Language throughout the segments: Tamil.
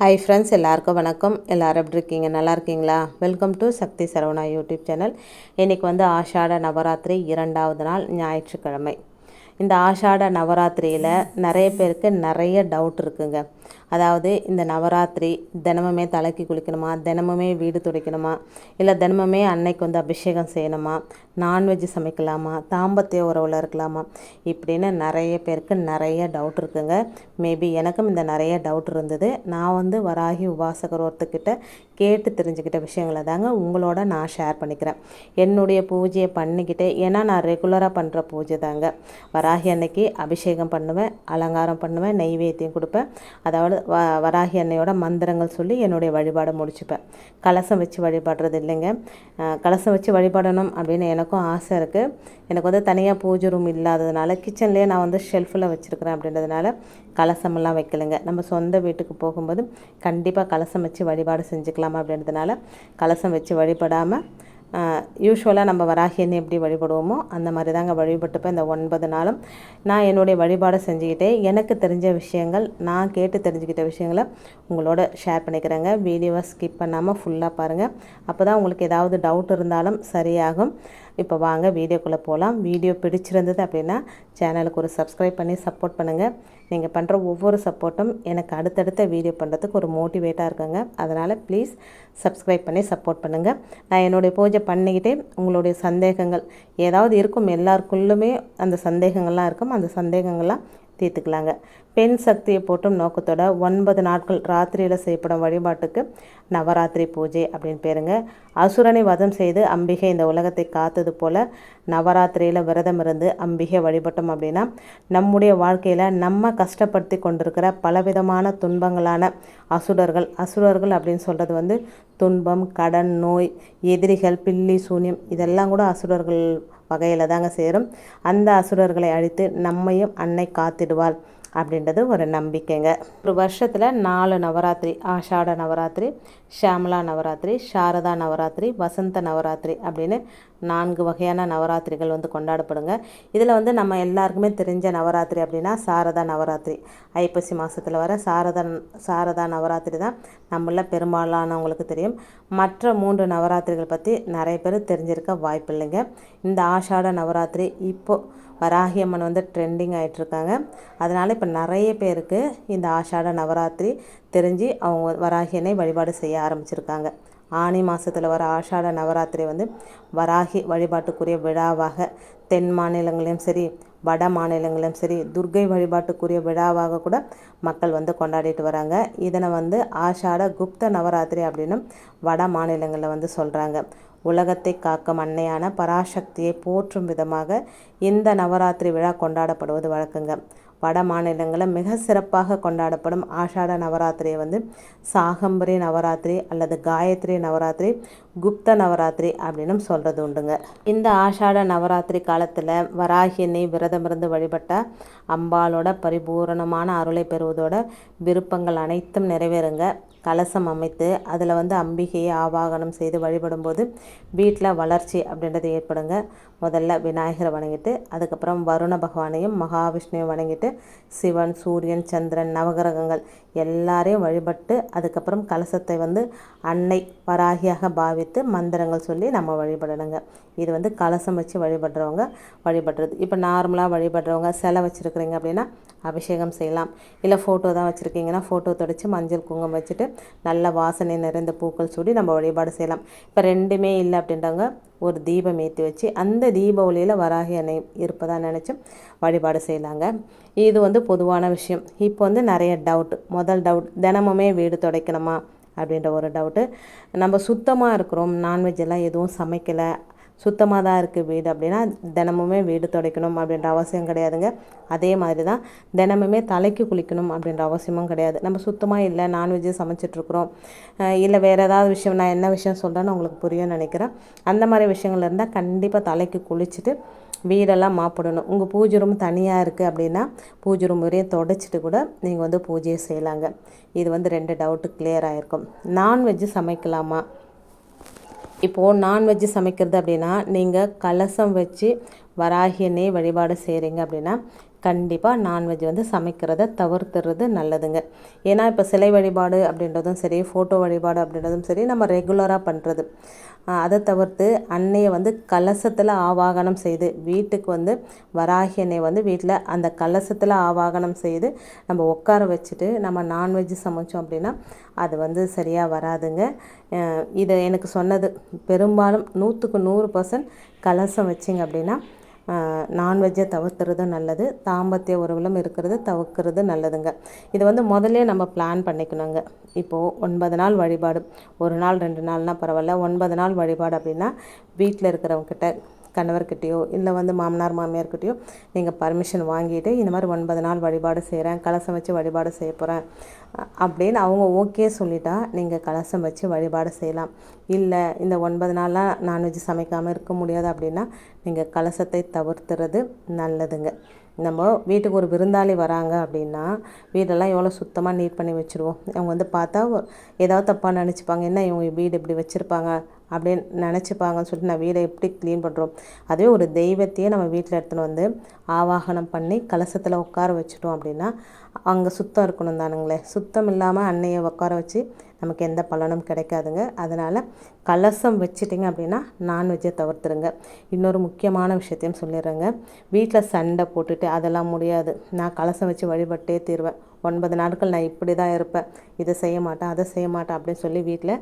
ஹாய் ஃப்ரெண்ட்ஸ் எல்லாருக்கும் வணக்கம். எல்லாரும் எப்படி இருக்கீங்க? நல்லா இருக்கீங்களா? Welcome to Sakthi Saravana YouTube channel. இன்றைக்கி வந்து ஆஷாட நவராத்திரி இரண்டாவது நாள் ஞாயிற்றுக்கிழமை. இந்த ஆஷாட நவராத்திரியில் நிறைய பேருக்கு நிறைய டவுட் இருக்குங்க. அதாவது இந்த நவராத்திரி தினமுமே தலைக்கு குளிக்கணுமா? தினமுமே வீடு துடைக்கணுமா? இல்லை தினமுமே அன்னைக்கு வந்து அபிஷேகம் செய்யணுமா? நான்வெஜ் சமைக்கலாமா? தாம்பத்திய உறவில் இருக்கலாமா? இப்படின்னு நிறைய பேருக்கு நிறைய டவுட் இருக்குங்க. மேபி எனக்கும் இந்த நிறைய டவுட் இருந்தது. நான் வந்து வராகி உபாசகர் ஒருத்தக்கிட்ட கேட்டு தெரிஞ்சுக்கிட்ட விஷயங்களை தாங்க உங்களோட நான் ஷேர் பண்ணிக்கிறேன். என்னுடைய பூஜையை பண்ணிக்கிட்டு ஏன்னா நான் ரெகுலராக பண்ணுற பூஜை தாங்க. வராகி அன்னைக்கு அபிஷேகம் பண்ணுவேன் அலங்காரம் பண்ணுவேன் நெய்வேத்தியம் கொடுப்பேன். அதாவது வ வராகி அன்னையோட மந்திரங்கள் சொல்லி என்னுடைய வழிபாடை முடிச்சுப்பேன். கலசம் வச்சு வழிபாடுறது இல்லைங்க. கலசம் வச்சு வழிபடணும் அப்படின்னு எனக்கும் ஆசை இருக்குது எனக்கு வந்து தனியாக பூஜை ரூம் இல்லாததுனால கிச்சன்லேயே நான் வந்து ஷெல்ஃபில் வச்சுருக்கிறேன் அப்படின்றதுனால கலசமெல்லாம் வைக்கலைங்க. நம்ம சொந்த வீட்டுக்கு போகும்போது கண்டிப்பாக கலசம் வச்சு வழிபாடு செஞ்சுக்கலாம் அப்படின்றதுனால கலசம் வச்சு வழிபடாமல் யூஸ்வலாக நம்ம வராகி எப்படி வழிபடுவோமோ அந்த மாதிரி தாங்க வழிபட்டுப்பேன் இந்த ஒன்பது நாளும். நான் என்னுடைய வழிபாடை செஞ்சுக்கிட்டே எனக்கு தெரிஞ்ச விஷயங்கள் நான் கேட்டு தெரிஞ்சுக்கிட்ட விஷயங்களை உங்களோட ஷேர் பண்ணிக்கிறேங்க. வீடியோவை ஸ்கிப் பண்ணாமல் ஃபுல்லாக பாருங்கள் அப்போ தான் உங்களுக்கு ஏதாவது டவுட் இருந்தாலும் சரியாகும். இப்போ வாங்க வீடியோக்குள்ளே போகலாம். வீடியோ பிடிச்சிருந்தது அப்படின்னா சேனலுக்கு ஒரு சப்ஸ்கிரைப் பண்ணி சப்போர்ட் பண்ணுங்கள் நீங்கள் பண்ணுற ஒவ்வொரு சப்போர்ட்டும் எனக்கு அடுத்தடுத்த வீடியோ பண்ணுறதுக்கு ஒரு மோட்டிவேட்டாக இருக்குங்க. அதனால் ப்ளீஸ் சப்ஸ்கிரைப் பண்ணி சப்போர்ட் பண்ணுங்கள் நான் என்னுடைய பூஜை பண்ணிக்கிட்டே உங்களுடைய சந்தேகங்கள் ஏதாவது இருக்கும் எல்லாருக்குள்ளுமே அந்த சந்தேகங்கள்லாம் இருக்கும். அந்த சந்தேகங்கள்லாம் தீர்த்துக்கலாங்க. பெண் சக்தியை போட்டும் நோக்கத்தோட ஒன்பது நாட்கள் ராத்திரியில் செய்யப்படும் வழிபாட்டுக்கு நவராத்திரி பூஜை அப்படின்னு பேருங்க. அசுரனை வதம் செய்து அம்பிகை இந்த உலகத்தை காத்தது போல் நவராத்திரியில் விரதம் இருந்து அம்பிகை வழிபட்டோம் அப்படின்னா நம்முடைய வாழ்க்கையில் நம்ம கஷ்டப்படுத்தி கொண்டிருக்கிற பலவிதமான துன்பங்களான அசுரர்கள் அசுரர்கள் அப்படின்னு சொல்கிறது வந்து துன்பம் கடன் நோய் எதிரிகள் பில்லி சூன்யம் இதெல்லாம் கூட அசுரர்கள் வகையில் தாங்க சேரும். அந்த அசுரர்களை அழித்து நம்மையும் அன்னை காத்திடுவாள். அப்படின்றது ஒரு நம்பிக்கைங்க. ஒரு வருஷத்தில் நாலு நவராத்திரி ஆஷாட நவராத்திரி ஷியாமலா நவராத்திரி சாரதா நவராத்திரி வசந்த நவராத்திரி அப்படின்னு நான்கு வகையான நவராத்திரிகள் வந்து கொண்டாடப்படுங்க. இதில் வந்து நம்ம எல்லாருக்குமே தெரிஞ்ச நவராத்திரி அப்படின்னா சாரதா நவராத்திரி. ஐப்பசி மாதத்தில் வர சாரதா சாரதா நவராத்திரி தான் நம்மள பெரும்பாலானவங்களுக்கு தெரியும். மற்ற மூன்று நவராத்திரிகள் பற்றி நிறைய பேர் தெரிஞ்சிருக்க வாய்ப்பு இல்லைங்க இந்த ஆஷாட நவராத்திரி இப்போது வராகி அம்மன் வந்து ட்ரெண்டிங் ஆகிட்டுருக்காங்க அதனால் இப்போ நிறைய பேருக்கு இந்த ஆஷாட நவராத்திரி தெரிஞ்சு அவங்க வராகியனை வழிபாடு செய்ய ஆரம்பிச்சிருக்காங்க. ஆனி மாதத்தில் வர ஆஷாட நவராத்திரி வந்து வராகி வழிபாட்டுக்குரிய விழாவாக தென் மாநிலங்களையும் சரி வட மாநிலங்களிலும் சரி துர்கை வழிபாட்டுக்குரிய விழாவாக கூட மக்கள் வந்து கொண்டாடிட்டு வராங்க. இதனை வந்து ஆஷாட குப்த நவராத்திரி அப்படின்னு வட மாநிலங்களில் வந்து சொல்கிறாங்க உலகத்தை காக்கும் அன்னையான பராசக்தியை போற்றும் விதமாக இந்த நவராத்திரி விழா கொண்டாடப்படுவது வழக்கங்க. வட மாநிலங்களில் மிக சிறப்பாக கொண்டாடப்படும் ஆஷாட நவராத்திரியை வந்து சாகம்பரி நவராத்திரி அல்லது காயத்ரி நவராத்திரி குப்த நவராத்திரி அப்படின்னு சொல்கிறது உண்டுங்க. இந்த ஆஷாட நவராத்திரி காலத்தில் வராகியனை விரதமிருந்து வழிபட்ட அம்பாலோட பரிபூரணமான அருளை பெறுவதோட விருப்பங்கள் அனைத்தும் நிறைவேறுங்க. கலசம் அமைத்து அதில் வந்து அம்பிகையை ஆவாகனம் செய்து வழிபடும்போது வீட்டில் வளர்ச்சி அப்படின்றது ஏற்படுங்க. முதல்ல விநாயகரை வணங்கிட்டு அதுக்கப்புறம் வருண பகவானையும் மகாவிஷ்ணுவையும் வணங்கிட்டு சிவன் சூரியன் சந்திரன் நவகிரகங்கள் எல்லாரையும் வழிபட்டு அதுக்கப்புறம் கலசத்தை வந்து அன்னை வராகியாக பாவித்து மந்திரங்கள் சொல்லி நம்ம வழிபடணுங்க. இது வந்து கலசம் வச்சு வழிபடுறவங்க வழிபடுறது. இப்போ நார்மலாக வழிபடுறவங்க சிலை வச்சுருக்குறீங்க அப்படின்னா அபிஷேகம் செய்யலாம். இல்லை ஃபோட்டோ தான் வச்சுருக்கீங்கன்னா ஃபோட்டோ தொடச்சி மஞ்சள் குங்குமம் வச்சுட்டு நல்ல வாசனை நிறைந்த பூக்கள் சூடி நம்ம வழிபாடு செய்யலாம். இப்போ ரெண்டுமே இல்லை அப்படின்றவங்க ஒரு தீபம் ஏற்றி வச்சு அந்த தீப ஒளியில் வராகி அணை இருப்பதாக நினச்சி வழிபாடு செய்யலாங்க. இது வந்து பொதுவான விஷயம். இப்போ வந்து நிறைய டவுட் முதல் டவுட் தினமுமே வீடு துடைக்கணுமா? அப்படின்ற ஒரு டவுட்டு நம்ம சுத்தமாக இருக்கிறோம். நான்வெஜ் எல்லாம் எதுவும் சமைக்கலை. சுத்தமாக தான் இருக்குது வீடு அப்படின்னா தினமுமே வீடு துடைக்கணும் அப்படின்ற அவசியம் கிடையாதுங்க. அதே மாதிரி தான் தினமுமே தலைக்கு குளிக்கணும் அப்படின்ற அவசியமும் கிடையாது. நம்ம சுத்தமாக இல்லை நான்வெஜ்ஜு சமைச்சிட்ருக்குறோம் இல்லை வேறு ஏதாவது விஷயம் நான் என்ன விஷயம் சொல்கிறேன்னு உங்களுக்கு புரியும்னு நினைக்கிறேன். அந்த மாதிரி விஷயங்கள் இருந்தால் கண்டிப்பாக தலைக்கு குளிச்சுட்டு வீடெல்லாம் மாப்பிடணும். உங்கள் பூஜை ரூம் தனியாக இருக்குது அப்படின்னா பூஜை ரூம் வரையும் தொடச்சிட்டு கூட நீங்கள் வந்து பூஜையை செய்யலாங்க. இது வந்து ரெண்டு டவுட்டு கிளியர் ஆகிருக்கும் நான்வெஜ்ஜு சமைக்கலாமா? இப்போது நான்வெஜ்ஜு சமைக்கிறது அப்படின்னா நீங்கள் கலசம் வச்சு வராகி எண்ணெய் வழிபாடு செய்கிறீங்க அப்படின்னா கண்டிப்பாக நான்வெஜ் வந்து சமைக்கிறத தவிர்த்துறது நல்லதுங்க. ஏன்னா இப்போ சிலை வழிபாடு அப்படின்றதும் சரி ஃபோட்டோ வழிபாடு அப்படின்றதும் சரி நம்ம ரெகுலராக பண்ணுறது அதை தவிர்த்து அன்னையை வந்து கலசத்தில் ஆவாகனம் செய்து வீட்டுக்கு வந்து வராகி அன்னையை வந்து வீட்டில் அந்த கலசத்தில் ஆவாகனம் செய்து நம்ம உட்கார வச்சுட்டு நம்ம நான்வெஜ் சமைச்சோம் அப்படின்னா அது வந்து சரியாக வராதுங்க. இதை எனக்கு சொன்னது பெரும்பாலும் நூற்றுக்கு நூறு பர்சன்ட் கலசம் வச்சிங்க அப்படின்னா நான்வெஜ்ஜை தவிர்த்துறது நல்லது. தாம்பத்திய உறவிலும் இருக்கிறது தவிர்க்கிறது நல்லதுங்க. இது வந்து முதல்ல நம்ம பிளான் பண்ணிக்கணுங்க. இப்போது ஒன்பது நாள் வழிபாடு. ஒரு நாள் ரெண்டு நாள்னால் பரவாயில்ல. ஒன்பது நாள் வழிபாடு அப்படின்னா வீட்டில் இருக்கிறவங்கக்கிட்ட கணவர்கிட்டயோ இல்லை வந்து மாமனார் மாமியார்கிட்டயோ நீங்கள் பர்மிஷன் வாங்கிட்டு இந்த மாதிரி ஒன்பது நாள் வழிபாடு செய்கிறேன் கலசம் வச்சு வழிபாடு செய்ய போகிறேன் அப்படின்னு அவங்க ஓகே சொல்லிட்டா நீங்கள் கலசம் வச்சு வழிபாடு செய்யலாம். இல்லை இந்த ஒன்பது நாளாக நான்வெஜ் சமைக்காமல் இருக்க முடியாது அப்படின்னா நீங்கள் கலசத்தை தவிர்த்துறது நல்லதுங்க. நம்ம வீட்டுக்கு ஒரு விருந்தாளி வராங்க அப்படின்னா வீடெல்லாம் எவ்வளோ சுத்தமாக நீட் பண்ணி வச்சுருவோம். அவங்க வந்து பார்த்தா ஏதாவது தப்பாக நினச்சிப்பாங்க. என்ன இவங்க வீடு இப்படி வச்சுருப்பாங்க? அப்படின்னு நினச்சிப்பாங்கன்னு சொல்லிட்டு நான் வீடை எப்படி க்ளீன் பண்ணுறோம் அதே ஒரு தெய்வத்தையே நம்ம வீட்டில் எடுத்துன்னு வந்து ஆவாகனம் பண்ணி கலசத்தில் உட்கார வச்சுட்டோம் அப்படின்னா அங்கே சுத்தம் இருக்கணும் தானுங்களே. சுத்தம் இல்லாமல் அன்னையை உட்கார வச்சு நமக்கு எந்த பலனும் கிடைக்காதுங்க. அதனால் கலசம் வச்சிட்டிங்க அப்படின்னா நான்வெஜ்ஜை தவிர்த்துருங்க. இன்னொரு முக்கியமான விஷயத்தையும் சொல்லிடுறேங்க. வீட்டில் சண்டை போட்டுட்டு அதெல்லாம் முடியாது. நான் கலசம் வச்சு வழிபட்டே தீருவேன். ஒன்பது நாட்கள் நான் இப்படி தான் இருப்பேன். இதை செய்ய மாட்டேன் அதை செய்ய மாட்டேன் அப்படின்னு சொல்லி வீட்டில்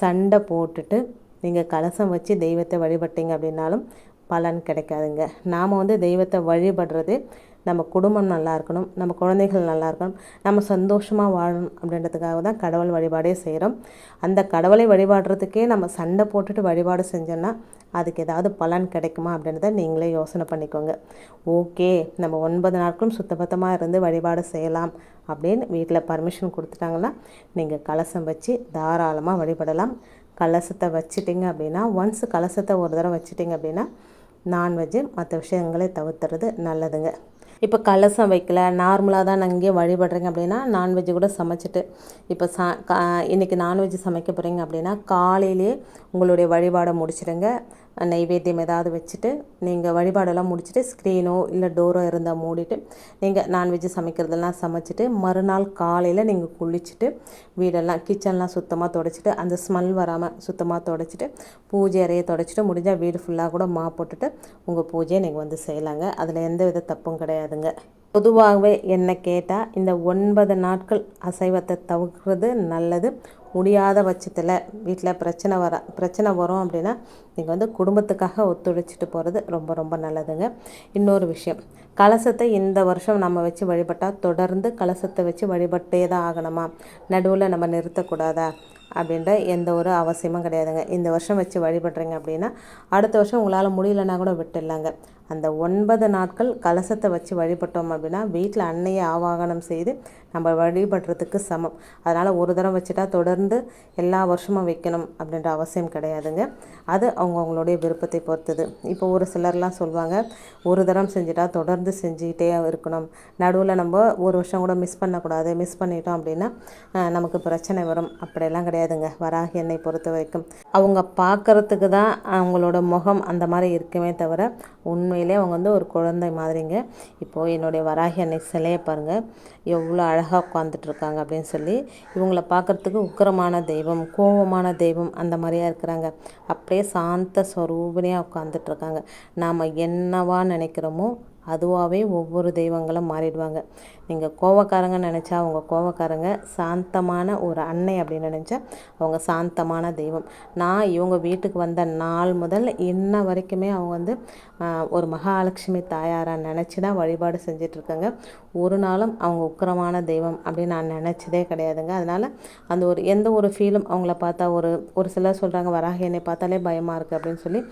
சண்டை போட்டுட்டு நீங்கள் கலசம் வச்சு தெய்வத்தை வழிபட்டீங்க அப்படின்னாலும் பலன் கிடைக்காதுங்க. நாம் வந்து தெய்வத்தை வழிபடுறது நம்ம குடும்பம் நல்லா இருக்கணும் நம்ம குழந்தைகள் நல்லா இருக்கணும் நம்ம சந்தோஷமாக வாழணும் அப்படின்றதுக்காக தான் கடவுள் வழிபாடே செய்கிறோம் அந்த கடவுளை வழிபாடுறதுக்கே நம்ம சண்டை போட்டுட்டு வழிபாடு செஞ்சோன்னா அதுக்கு ஏதாவது பலன் கிடைக்குமா அப்படின்றத நீங்களே யோசனை பண்ணிக்கோங்க. ஓகே நம்ம ஒன்பது நாட்களும் சுத்தபத்தமாக இருந்து வழிபாடு செய்யலாம் அப்படின்னு வீட்டில் பர்மிஷன் கொடுத்துட்டாங்கன்னா நீங்கள் கலசம் வச்சு தாராளமாக வழிபடலாம். கலசத்தை வச்சிட்டிங்க அப்படின்னா ஒன்ஸ் கலசத்தை ஒரு தடவை வச்சிட்டிங்க அப்படின்னா நான்வெஜ்ஜு மற்ற விஷயங்களை தவிர்த்துறது நல்லதுங்க. இப்போ கலசம் வைக்கல நார்மலாக தான் நான் இங்கே வழிபடுறேங்க அப்படின்னா நான்வெஜ்ஜு கூட சமைச்சிட்டு இப்போ சா கா இன்றைக்கி நான்வெஜ் சமைக்க போகிறீங்க அப்படின்னா காலையிலே உங்களுடைய வழிபாடை முடிச்சிடுங்க. நைவேத்தியம் ஏதாவது வச்சுட்டு நீங்கள் வழிபாடெல்லாம் முடிச்சுட்டு ஸ்க்ரீனோ இல்லை டோரோ இருந்தால் மூடிட்டு நீங்கள் நான்வெஜ் சமைக்கிறதெல்லாம் சமைச்சிட்டு மறுநாள் காலையில் நீங்கள் குளிச்சுட்டு வீடெல்லாம் கிச்சன்லாம் சுத்தமாக தொடச்சிட்டு அந்த ஸ்மெல் வராமல் சுத்தமாக தொடச்சிட்டு பூஜை அறையை தொடச்சிட்டு முடிஞ்சால் வீடு ஃபுல்லாக கூட மா போட்டுட்டு உங்கள் பூஜையை நீங்கள் வந்து செய்யலாங்க. அதில் எந்த வித தப்பும் கிடையாது. கிடையாதுங்க பொதுவாகவே என்ன கேட்டால் இந்த ஒன்பது நாட்கள் அசைவத்தை தவிர்க்கிறது நல்லது. முடியாத பட்சத்தில் வீட்டில் பிரச்சனை வர பிரச்சனை வரும் அப்படின்னா நீங்கள் வந்து குடும்பத்துக்காக ஒத்துழைச்சிட்டு போகிறது ரொம்ப ரொம்ப நல்லதுங்க. இன்னொரு விஷயம் கலசத்தை இந்த வருஷம் நம்ம வச்சு வழிபட்டால் தொடர்ந்து கலசத்தை வச்சு வழிபட்டே தான் ஆகணுமா? நடுவில் நம்ம நிறுத்தக்கூடாதா? அப்படின்ற எந்த ஒரு அவசியமும் கிடையாதுங்க. இந்த வருஷம் வச்சு வழிபடுறீங்க அப்படின்னா அடுத்த வருஷம் உங்களால் முடியலன்னா கூட விட்டுடலாங்க. அந்த ஒன்பது நாட்கள் கலசத்தை வச்சு வழிபட்டோம் அப்படின்னா வீட்டில் அன்னையை ஆவாகனம் செய்து நம்ம வழிபடுறதுக்கு சமம். அதனால் ஒரு தரம் வச்சுட்டா தொடர்ந்து எல்லா வருஷமும் வைக்கணும் அப்படின்ற அவசியம் கிடையாதுங்க. அது அவங்கவுங்களுடைய விருப்பத்தை பொறுத்தது. இப்போ ஒரு சிலர்லாம் சொல்லுவாங்க ஒரு தரம் செஞ்சுட்டா தொடர்ந்து செஞ்சுக்கிட்டே இருக்கணும். நடுவில் நம்ம ஒரு வருஷம் கூட மிஸ் பண்ணக்கூடாது. மிஸ் பண்ணிட்டோம் அப்படின்னா நமக்கு பிரச்சனை வரும். அப்படியெல்லாம் கிடையாதுங்க. வராகி எண்ணெய் பொறுத்த வரைக்கும் அவங்க பார்க்குறதுக்கு தான் அவங்களோட முகம் அந்த மாதிரி இருக்குமே தவிர உண்மையிலே அவங்க வந்து ஒரு குழந்தை மாதிரிங்க. இப்போது என்னுடைய வராகி அன்னை சிலையை பாருங்கள் எவ்வளோ அழகாக உட்காந்துட்ருக்காங்க அப்படின்னு சொல்லி இவங்கள பார்க்குறதுக்கு உக்கரமான தெய்வம் கோபமான தெய்வம் அந்த மாதிரியாக இருக்கிறாங்க. அப்படியே சாந்த ஸ்வரூபனையாக உட்காந்துட்ருக்காங்க நாம் என்னவா நினைக்கிறோமோ அதுவாகவே ஒவ்வொரு தெய்வங்களும் மாறிடுவாங்க. நீங்கள் கோவக்காரங்க நினச்சா அவங்க கோவக்காரங்க சாந்தமான ஒரு அன்னை அப்படின்னு நினச்சா அவங்க சாந்தமான தெய்வம். நான் இவங்க வீட்டுக்கு வந்த நாள் முதல் இன்ன வரைக்குமே அவங்க வந்து ஒரு மகாலட்சுமி தாயாராக நினச்சி தான் வழிபாடு செஞ்சிட்ருக்காங்க. ஒரு நாளும் அவங்க உக்கிரமான தெய்வம் அப்படின்னு நான் நினச்சதே கிடையாதுங்க. அதனால் அந்த ஒரு எந்த ஒரு ஃபீலும் அவங்கள பார்த்தா ஒரு ஒரு சிலர் சொல்கிறாங்க வராக என்னை பார்த்தாலே பயமாக இருக்குது அப்படின்னு சொல்லி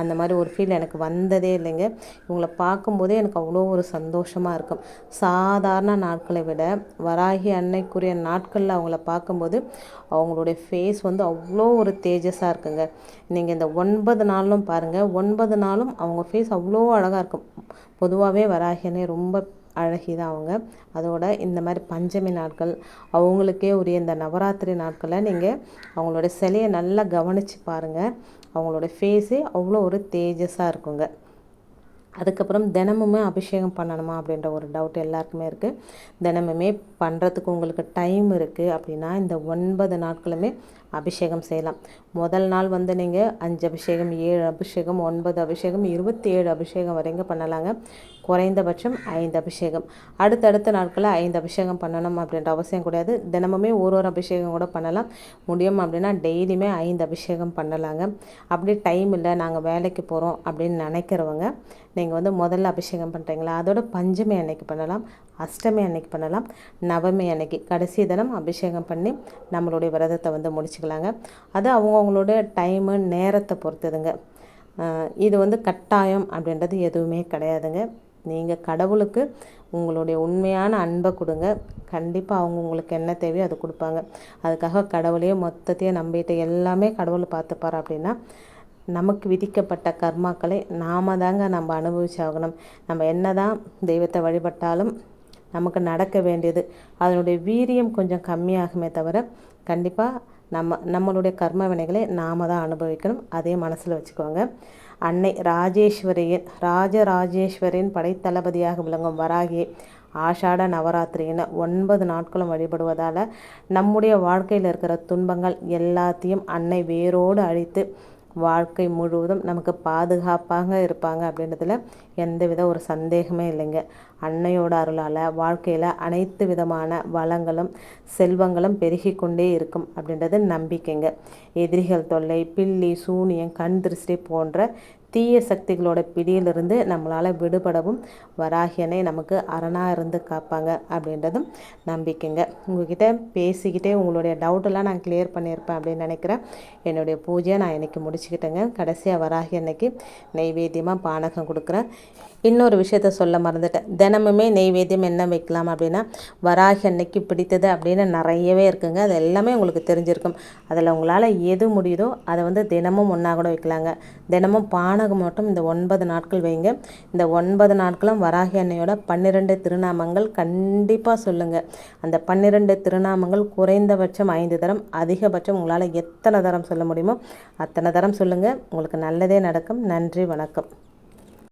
அந்த மாதிரி ஒரு ஃபீல் எனக்கு வந்ததே இல்லைங்க. இவங்களை பார்க்கும்போதே எனக்கு அவ்வளோ ஒரு சந்தோஷமாக இருக்கும். சாதாரண நாட்களை விட வராகி அன்னைக்குரிய நாட்களில் அவங்கள பார்க்கும்போது அவங்களுடைய ஃபேஸ் வந்து அவ்வளோ ஒரு தேஜஸாக இருக்குங்க. நீங்கள் இந்த ஒன்பது நாளும் பாருங்கள் ஒன்பது நாளும் அவங்க ஃபேஸ் அவ்வளோ அழகாக இருக்கும். பொதுவாகவே வராகி அன்னை ரொம்ப அழகி தான் அவங்க. அதோட இந்த மாதிரி பஞ்சமி நாட்கள் அவங்களுக்கே உரிய இந்த நவராத்திரி நாட்களில் நீங்கள் அவங்களோட சிலையை நல்லா கவனித்து பாருங்கள் அவங்களோட ஃபேஸே அவ்வளோ ஒரு தேஜஸாக இருக்குங்க. அதுக்கப்புறம் தினமுமே அபிஷேகம் பண்ணணுமா அப்படின்ற ஒரு டவுட் எல்லாருக்குமே இருக்குது தினமுமே பண்ணுறதுக்கு உங்களுக்கு டைம் இருக்குது அப்படின்னா இந்த ஒன்பது நாட்களுமே அபிஷேகம் செய்யலாம். முதல் நாள் வந்து நீங்கள் அஞ்சு அபிஷேகம் ஏழு அபிஷேகம் ஒன்பது அபிஷேகம் இருபத்தி ஏழு அபிஷேகம் வரைக்கும் பண்ணலாங்க. குறைந்தபட்சம் ஐந்து அபிஷேகம். அடுத்தடுத்த நாட்களில் ஐந்து அபிஷேகம் பண்ணணும் அப்படின்ற அவசியம் கிடையாது. தினமுமே ஒரு ஒரு அபிஷேகம் கூட பண்ணலாம். முடியும் அப்படின்னா டெய்லியுமே ஐந்து அபிஷேகம் பண்ணலாங்க. அப்படி டைம் இல்லை நாங்கள் வேலைக்கு போகிறோம் அப்படின்னு நினைக்கிறவங்க நீங்கள் வந்து முதல்ல அபிஷேகம் பண்ணுறீங்களா அதோட பஞ்சமி அன்னைக்கு பண்ணலாம் அஷ்டமி அன்னைக்கு பண்ணலாம் நவமி அன்னைக்கு கடைசி தினம் அபிஷேகம் பண்ணி நம்மளுடைய விரதத்தை வந்து முடிச்சுக்கலாங்க. அது அவங்கவுங்களோட டைமு நேரத்தை பொறுத்ததுங்க. இது வந்து கட்டாயம் அப்படின்றது எதுவுமே கிடையாதுங்க. நீங்கள் கடவுளுக்கு உங்களுடைய உண்மையான அன்பை கொடுங்க. கண்டிப்பாக அவங்க உங்களுக்கு என்ன தேவையோ அது கொடுப்பாங்க. அதுக்காக கடவுளையே மொத்தத்தையே நம்பிட்டு எல்லாமே கடவுள் பார்த்துப்பார் அப்படின்னா நமக்கு விதிக்கப்பட்ட கர்மாக்களை நாம தாங்க நம்ம அனுபவிச்சாகணும். நம்ம என்ன தான் தெய்வத்தை வழிபட்டாலும் நமக்கு நடக்க வேண்டியது. அதனுடைய வீரியம் கொஞ்சம் கம்மியாகுமே தவிர கண்டிப்பாக நம்ம நம்மளுடைய கர்ம வினைகளை நாம தான் அனுபவிக்கணும். அதே மனசில் வச்சுக்கோங்க. அன்னை ராஜேஸ்வரியின் ராஜராஜேஸ்வரின் படைத்தளபதியாக விளங்கும் வராகி ஆஷாட நவராத்திரின்னு ஒன்பது நாட்களும் வழிபடுவதால் நம்முடைய வாழ்க்கையில் இருக்கிற துன்பங்கள் எல்லாத்தையும் அன்னை வேரோடு அழித்து வாழ்க்கை முழுவதும் நமக்கு பாதுகாப்பாக இருப்பாங்க அப்படின்றதுல எந்தவித ஒரு சந்தேகமே இல்லைங்க. அன்னையோட அருளால் வாழ்க்கையில் அனைத்து விதமான வளங்களும் செல்வங்களும் பெருகி கொண்டே இருக்கும் அப்படின்றது நம்பிக்கைங்க. எதிரிகள் தொல்லை பில்லி சூனியம் கண் திருஷ்டி போன்ற தீய சக்திகளோட பிடியிலிருந்து நம்மளால் விடுபடவும் வராகியனை நமக்கு அரணாக இருந்து காப்பாங்க அப்படின்றதும் நம்பிக்கைங்க. உங்ககிட்ட பேசிக்கிட்டே உங்களுடைய டவுட்டெல்லாம் நான் கிளியர் பண்ணியிருப்பேன் அப்படின்னு நினைக்கிறேன். என்னுடைய பூஜையை நான் இன்றைக்கி முடிச்சுக்கிட்டேங்க. கடைசியாக வராகி அன்னைக்கு நெய்வேத்தியமாக பானகம் கொடுக்குறேன். இன்னொரு விஷயத்த சொல்ல மறந்துட்டேன். தினமுமே நெய்வேத்தியம் என்ன வைக்கலாம் அப்படின்னா வராகி அன்னைக்கு பிடித்தது அப்படின்னு நிறையவே இருக்குங்க. அது எல்லாமே உங்களுக்கு தெரிஞ்சிருக்கும். அதில் உங்களால் எது முடியுதோ அதை வந்து தினமும் ஒன்றா கூட வைக்கலாங்க. தினமும் பானகம் மட்டும் இந்த ஒன்பது நாட்கள் வைங்க. இந்த ஒன்பது நாட்களும் வராகி அன்னையோட பன்னிரெண்டு திருநாமங்கள் கண்டிப்பாக சொல்லுங்கள் அந்த பன்னிரெண்டு திருநாமங்கள் குறைந்தபட்சம் ஐந்து தரம் அதிகபட்சம் உங்களால் எத்தனை தரம் சொல்ல முடியுமோ அத்தனை தரம் சொல்லுங்கள் உங்களுக்கு நல்லதே நடக்கும். நன்றி வணக்கம்.